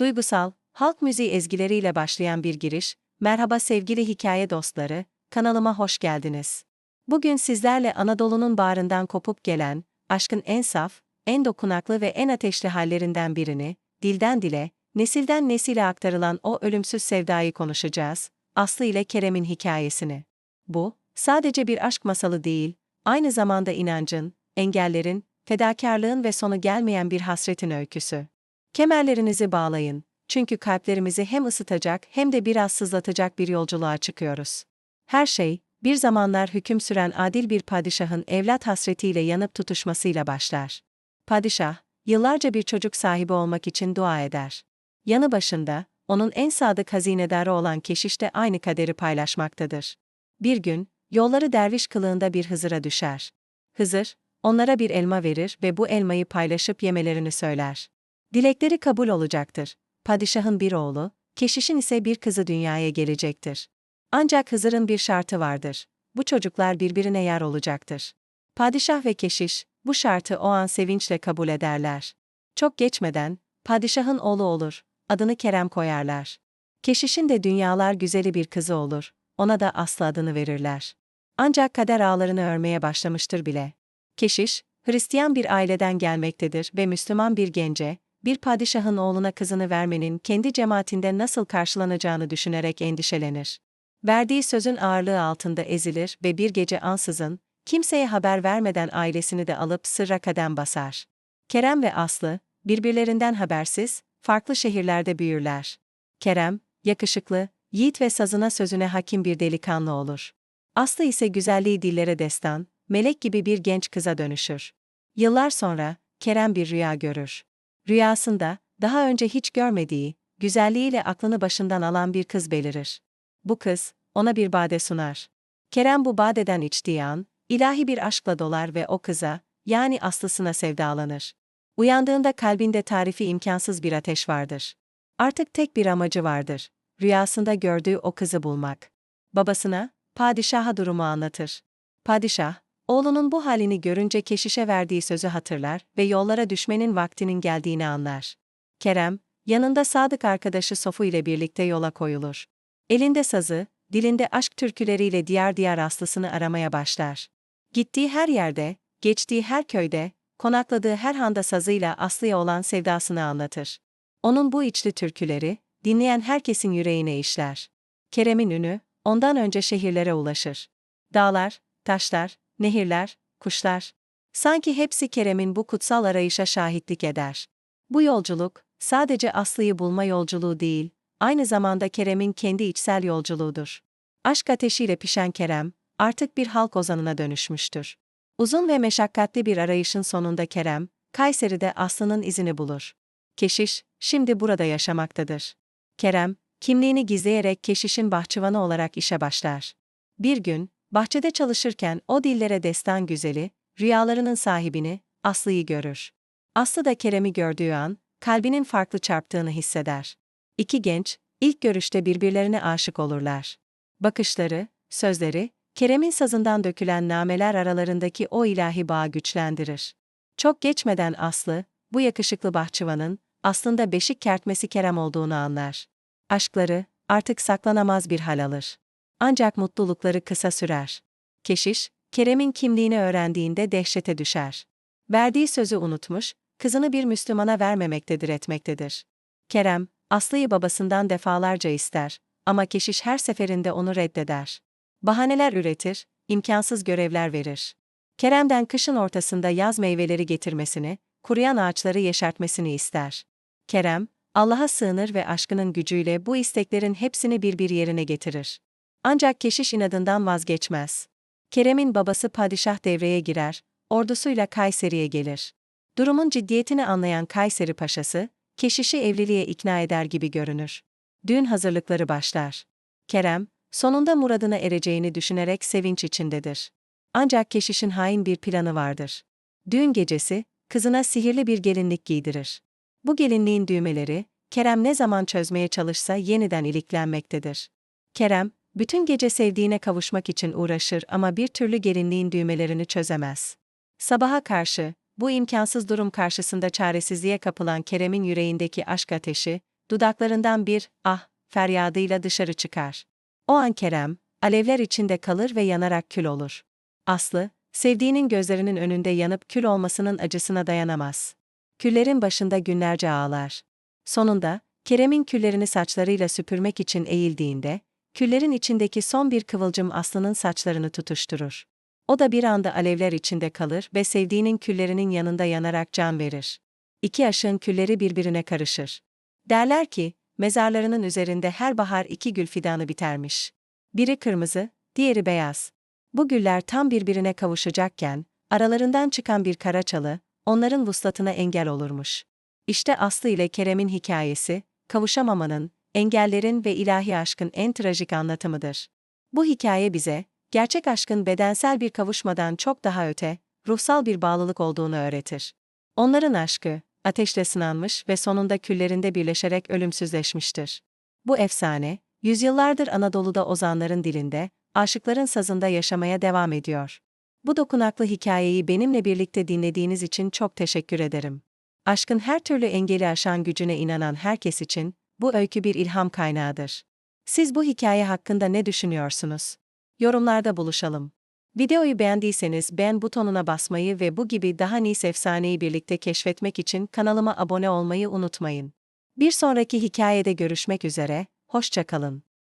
Duygusal, halk müziği ezgileriyle başlayan bir giriş. Merhaba sevgili hikaye dostları, kanalıma hoş geldiniz. Bugün sizlerle Anadolu'nun bağrından kopup gelen, aşkın en saf, en dokunaklı ve en ateşli hallerinden birini, dilden dile, nesilden nesile aktarılan o ölümsüz sevdayı konuşacağız, Aslı ile Kerem'in hikayesini. Bu, sadece bir aşk masalı değil, aynı zamanda inancın, engellerin, fedakarlığın ve sonu gelmeyen bir hasretin öyküsü. Kemerlerinizi bağlayın, çünkü kalplerimizi hem ısıtacak hem de biraz sızlatacak bir yolculuğa çıkıyoruz. Her şey, bir zamanlar hüküm süren adil bir padişahın evlat hasretiyle yanıp tutuşmasıyla başlar. Padişah, yıllarca bir çocuk sahibi olmak için dua eder. Yanı başında, onun en sadık hazinedarı olan keşiş de aynı kaderi paylaşmaktadır. Bir gün, yolları derviş kılığında bir Hızır'a düşer. Hızır, onlara bir elma verir ve bu elmayı paylaşıp yemelerini söyler. Dilekleri kabul olacaktır. Padişahın bir oğlu, keşişin ise bir kızı dünyaya gelecektir. Ancak Hızır'ın bir şartı vardır. Bu çocuklar birbirine yar olacaktır. Padişah ve keşiş, bu şartı o an sevinçle kabul ederler. Çok geçmeden, padişahın oğlu olur, adını Kerem koyarlar. Keşişin de dünyalar güzeli bir kızı olur, ona da Aslı adını verirler. Ancak kader ağlarını örmeye başlamıştır bile. Keşiş, Hristiyan bir aileden gelmektedir ve Müslüman bir gence, bir padişahın oğluna kızını vermenin kendi cemaatinde nasıl karşılanacağını düşünerek endişelenir. Verdiği sözün ağırlığı altında ezilir ve bir gece ansızın, kimseye haber vermeden ailesini de alıp sırra kadem basar. Kerem ve Aslı, birbirlerinden habersiz, farklı şehirlerde büyürler. Kerem, yakışıklı, yiğit ve sazına sözüne hakim bir delikanlı olur. Aslı ise güzelliği dillere destan, melek gibi bir genç kıza dönüşür. Yıllar sonra, Kerem bir rüya görür. Rüyasında, daha önce hiç görmediği, güzelliğiyle aklını başından alan bir kız belirir. Bu kız, ona bir bade sunar. Kerem bu badeden içtiği an, ilahi bir aşkla dolar ve o kıza, yani aslısına sevdalanır. Uyandığında kalbinde tarifi imkansız bir ateş vardır. Artık tek bir amacı vardır. Rüyasında gördüğü o kızı bulmak. Babasına, padişaha durumu anlatır. Padişah, oğlunun bu halini görünce keşişe verdiği sözü hatırlar ve yollara düşmenin vaktinin geldiğini anlar. Kerem, yanında sadık arkadaşı Sofu ile birlikte yola koyulur. Elinde sazı, dilinde aşk türküleriyle diğer diğer aslısını aramaya başlar. Gittiği her yerde, geçtiği her köyde, konakladığı her handa sazıyla Aslı'ya olan sevdasını anlatır. Onun bu içli türküleri, dinleyen herkesin yüreğine işler. Kerem'in ünü, ondan önce şehirlere ulaşır. Dağlar, taşlar, nehirler, kuşlar. Sanki hepsi Kerem'in bu kutsal arayışa şahitlik eder. Bu yolculuk, sadece Aslı'yı bulma yolculuğu değil, aynı zamanda Kerem'in kendi içsel yolculuğudur. Aşk ateşiyle pişen Kerem, artık bir halk ozanına dönüşmüştür. Uzun ve meşakkatli bir arayışın sonunda Kerem, Kayseri'de Aslı'nın izini bulur. Keşiş, şimdi burada yaşamaktadır. Kerem, kimliğini gizleyerek keşişin bahçıvanı olarak işe başlar. Bir gün, bahçede çalışırken o dillere destan güzeli, rüyalarının sahibini, Aslı'yı görür. Aslı da Kerem'i gördüğü an, kalbinin farklı çarptığını hisseder. İki genç, ilk görüşte birbirlerine aşık olurlar. Bakışları, sözleri, Kerem'in sazından dökülen nameler aralarındaki o ilahi bağı güçlendirir. Çok geçmeden Aslı, bu yakışıklı bahçıvanın, aslında beşik kertmesi Kerem olduğunu anlar. Aşkları, artık saklanamaz bir hal alır. Ancak mutlulukları kısa sürer. Keşiş, Kerem'in kimliğini öğrendiğinde dehşete düşer. Verdiği sözü unutmuş, kızını bir Müslümana vermemektedir etmektedir. Kerem, Aslı'yı babasından defalarca ister ama keşiş her seferinde onu reddeder. Bahaneler üretir, imkansız görevler verir. Kerem'den kışın ortasında yaz meyveleri getirmesini, kuruyan ağaçları yeşertmesini ister. Kerem, Allah'a sığınır ve aşkının gücüyle bu isteklerin hepsini bir bir yerine getirir. Ancak keşiş inadından vazgeçmez. Kerem'in babası padişah devreye girer, ordusuyla Kayseri'ye gelir. Durumun ciddiyetini anlayan Kayseri paşası, keşişi evliliğe ikna eder gibi görünür. Düğün hazırlıkları başlar. Kerem, sonunda muradına ereceğini düşünerek sevinç içindedir. Ancak keşişin hain bir planı vardır. Düğün gecesi, kızına sihirli bir gelinlik giydirir. Bu gelinliğin düğmeleri, Kerem ne zaman çözmeye çalışsa yeniden iliklenmektedir. Kerem, bütün gece sevdiğine kavuşmak için uğraşır ama bir türlü gelinliğin düğmelerini çözemez. Sabaha karşı, bu imkansız durum karşısında çaresizliğe kapılan Kerem'in yüreğindeki aşk ateşi, dudaklarından bir ah feryadıyla dışarı çıkar. O an Kerem, alevler içinde kalır ve yanarak kül olur. Aslı, sevdiğinin gözlerinin önünde yanıp kül olmasının acısına dayanamaz. Küllerin başında günlerce ağlar. Sonunda, Kerem'in küllerini saçlarıyla süpürmek için eğildiğinde, küllerin içindeki son bir kıvılcım Aslı'nın saçlarını tutuşturur. O da bir anda alevler içinde kalır ve sevdiğinin küllerinin yanında yanarak can verir. İki aşığın külleri birbirine karışır. Derler ki, mezarlarının üzerinde her bahar iki gül fidanı bitermiş. Biri kırmızı, diğeri beyaz. Bu güller tam birbirine kavuşacakken, aralarından çıkan bir kara çalı, onların vuslatına engel olurmuş. İşte Aslı ile Kerem'in hikayesi, kavuşamamanın, engellerin ve ilahi aşkın en trajik anlatımıdır. Bu hikaye bize, gerçek aşkın bedensel bir kavuşmadan çok daha öte, ruhsal bir bağlılık olduğunu öğretir. Onların aşkı, ateşle sınanmış ve sonunda küllerinde birleşerek ölümsüzleşmiştir. Bu efsane, yüzyıllardır Anadolu'da ozanların dilinde, aşıkların sazında yaşamaya devam ediyor. Bu dokunaklı hikayeyi benimle birlikte dinlediğiniz için çok teşekkür ederim. Aşkın her türlü engeli aşan gücüne inanan herkes için, bu öykü bir ilham kaynağıdır. Siz bu hikaye hakkında ne düşünüyorsunuz? Yorumlarda buluşalım. Videoyu beğendiyseniz beğen butonuna basmayı ve bu gibi daha nice efsaneyi birlikte keşfetmek için kanalıma abone olmayı unutmayın. Bir sonraki hikayede görüşmek üzere, hoşçakalın.